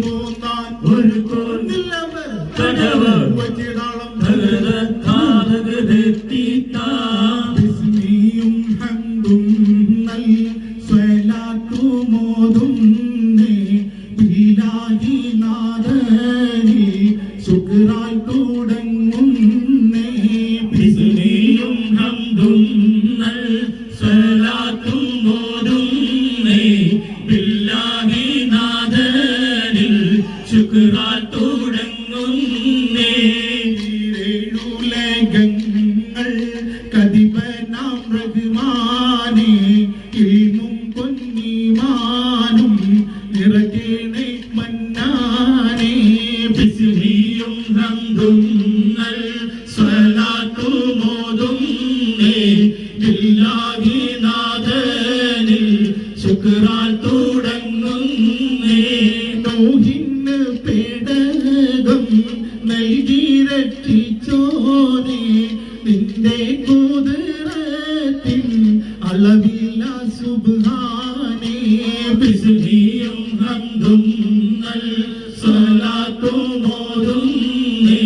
മൂന്നാൻ ഒരു തോന്നില്ല കടവ് വച്ചിടാളം തകൃത ബിസ്മിയും ശുക്രാൽ തുടങ്ങുന്നേ ഏഴുലകങ്ങൾ കതിപനാം റഹ്മാനേ ഇൽമും പൊന്നിമാനും നിറകേണേ മന്നാനെ. ബിസ്മിയും ഹംദും നൽ സ്വലാത്തുമോദും നേ ബില്ലാഹി നാദനിൽ ശുക്രാൽ തുടങ്ങുന്നേ പേടകം നൽകി രക്ഷിച്ചോനെ നിന്റെ കുതിരത്തിൻ അളവില്ല സുബ്ഹാനേ. ബിസ്മിയും ഹംദും നൽ സ്വലാത്തുമോദും നേ.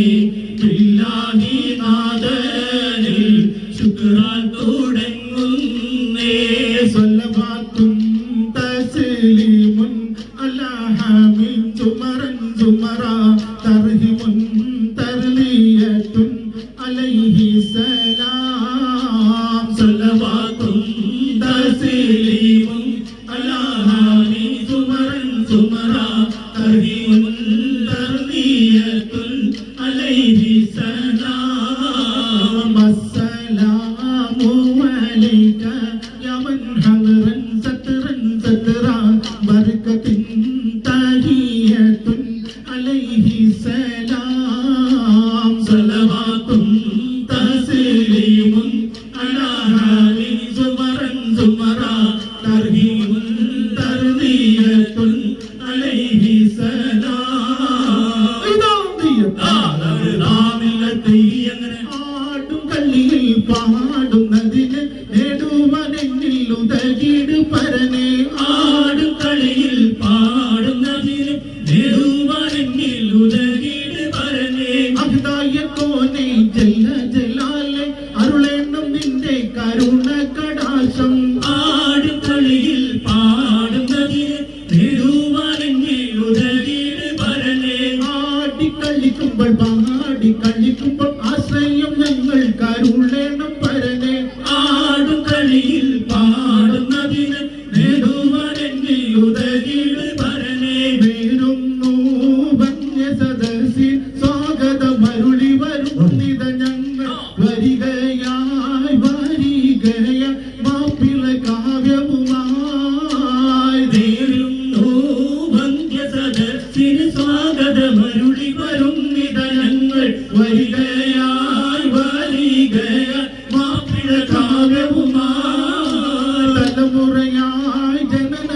ബില്ലാഹി നാദനിൽ ശുക്രാൻ തുടങ്ങുന്നേ സ്വല്ലവാത്തും Mm-hmm. പാടുന്നതിന് നേടുവനെന്നിൽ ഉതകിട് പരനെ ആടുകളിയിൽ പാടുന്നതിന് നേടുവാനെന്നിൽ ഉദകിട് പരനെ. അഭിതായ കോനെ ജല്ല ജലാലെ അരുളേണം നിന്റെ കരുണ കടാശം ആടുകളിയിൽ പാടുന്നതിന് നേടുവാനെന്നിൽ ഉദകിട് പരനെ. ആടി കളിക്കുമ്പോൾ പാടി കളിക്കുമ്പോൾ ആശ്രയം ഞങ്ങൾ കരുളേണം പരനെ ആടുകളിയിൽ പാടുന്നതിന് നേടുവാനെന്നിൽ ഉദകിട് പരനെ. നേരുന്നു വന്യ സദസ്സിൽ സ്വാഗതമരുളി വരുന്നിത ഞങ്ങൾ വരികയായി വരികയായി മാപ്പിള കാവ്യവുമായി വന്ധ്യസദസ്സിന് സ്വാഗതമരുളി വരുന്നിത ഞങ്ങൾ വരികയായി വരികയായി മാപ്പിള കാവ്യവുമായി തലമുറയായി ജനന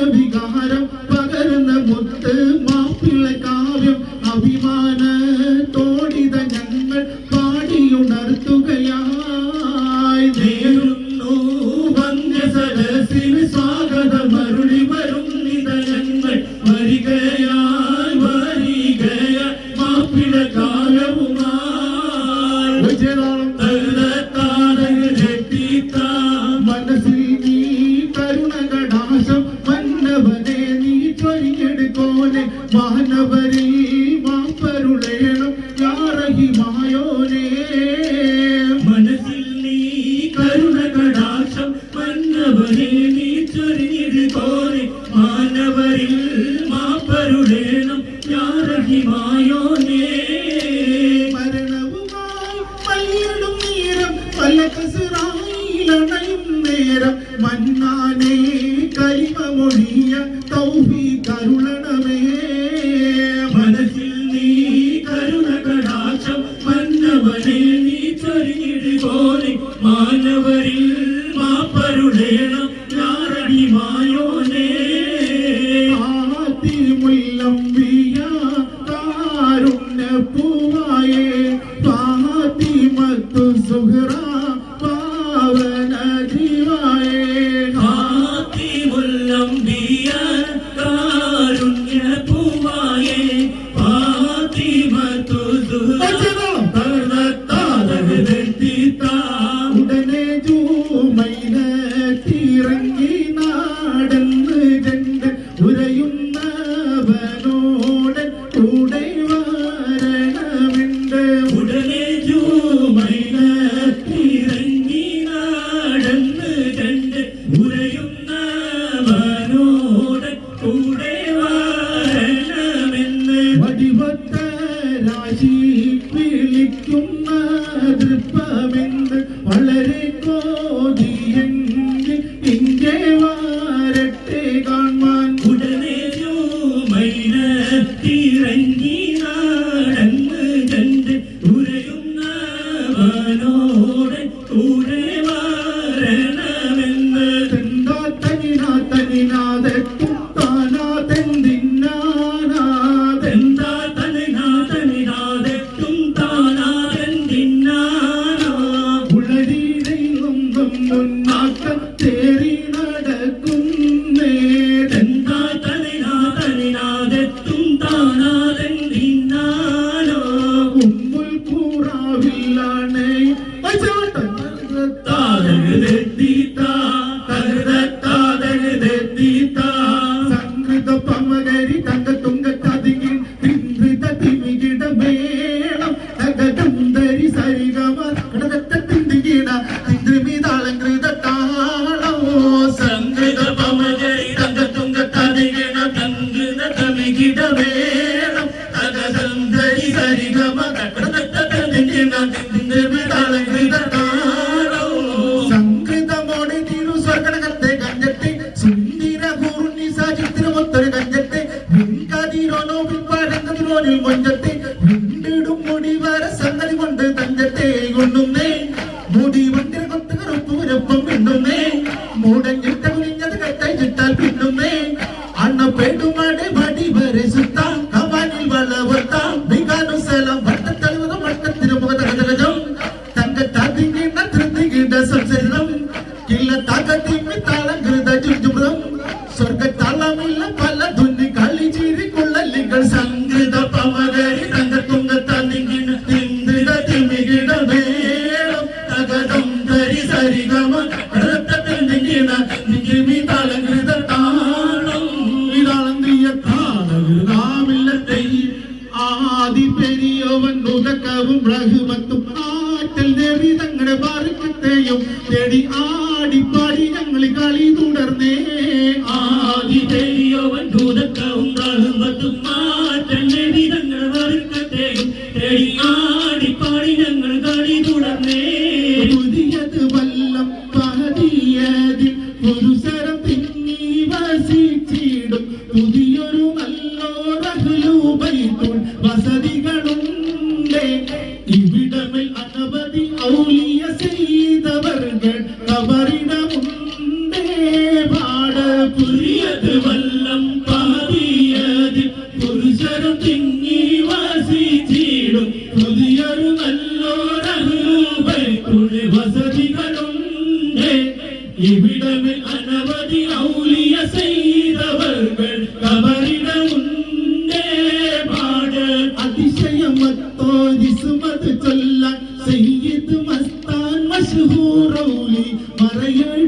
കൃപയിൽ മാപ്പരുടേണം യാരഹിമായോനേ. മരണവുമായി പല്ലിടും നേരം പല്ലക്കസിറായിലണയും നേരം മന്നാനേ കരിമ മൊഴിയ തൗഹി കരു போது என் മുന്നാക്കം തേറി தங்கத்தை விண்டிடும் முடிவர சங்கதி കൊണ്ട് തങ്കത്തെ കൊണ്ടുന്നേ മുടി വണ്ടിനെ കൊത്ത് കറുപ്പൂരൊപ്പം പിന്നുന്നേ മൂടഞ്ഞിട്ട കുനിഞ്ഞത് കെട്ടായി ചിട്ടാൽ പിന്നുന്നേ അണ്ണ പെടുമാടെ വടി വരെ സുത്താം കവാനിൽ വളവത്താം വികാനു സ്ഥലം വട്ടത്തലവത വട്ടത്തിന് മുഖതകതകജം തങ്കത്താതിങ്ങിണ തൃത്തികിട സംസരണം കില്ല താക്കത്തിങ്ങി താളം കൃത ചുറ്റുമൃതം സ്വർഗത്താളമില്ല പല തുന്നി കളി ചീരി കുള്ളല്ലികൾ സംഘം Hallelujah.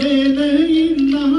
eyleyin daha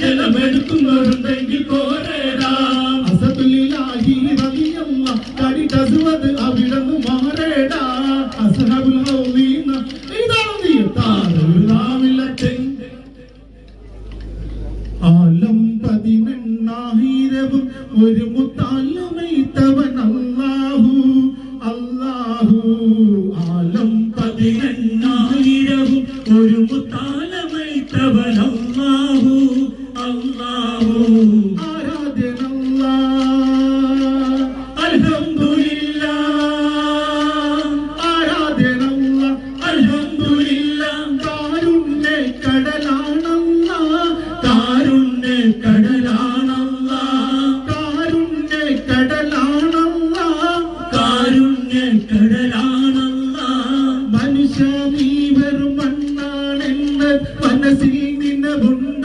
ജലമെടുക്കുന്നവരുണ്ടെങ്കിൽ പോരേടാ. അസബിലായി വലിയമ്മ കടി കസുവത് അവിടന്ന് മാറേടാ. അസഹബുൽ ഹൗലീന ഇതാണ് നീ താരവിലാമില്ല ആലം പതിനെണ്ണായിരവും ഒരു മുത്താലമൈത്തവൻ അള്ളാഹു അള്ളാഹു ആലം പതിനെണ്ണായിരവും ഒരു മുത്താല ആരാധിക്കപ്പെട്ടവനല്ലാഹു അല്ലാഹു. കടലാണല്ല. താരുണ്യ বন্ধু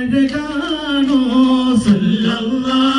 Mevlana sallallahu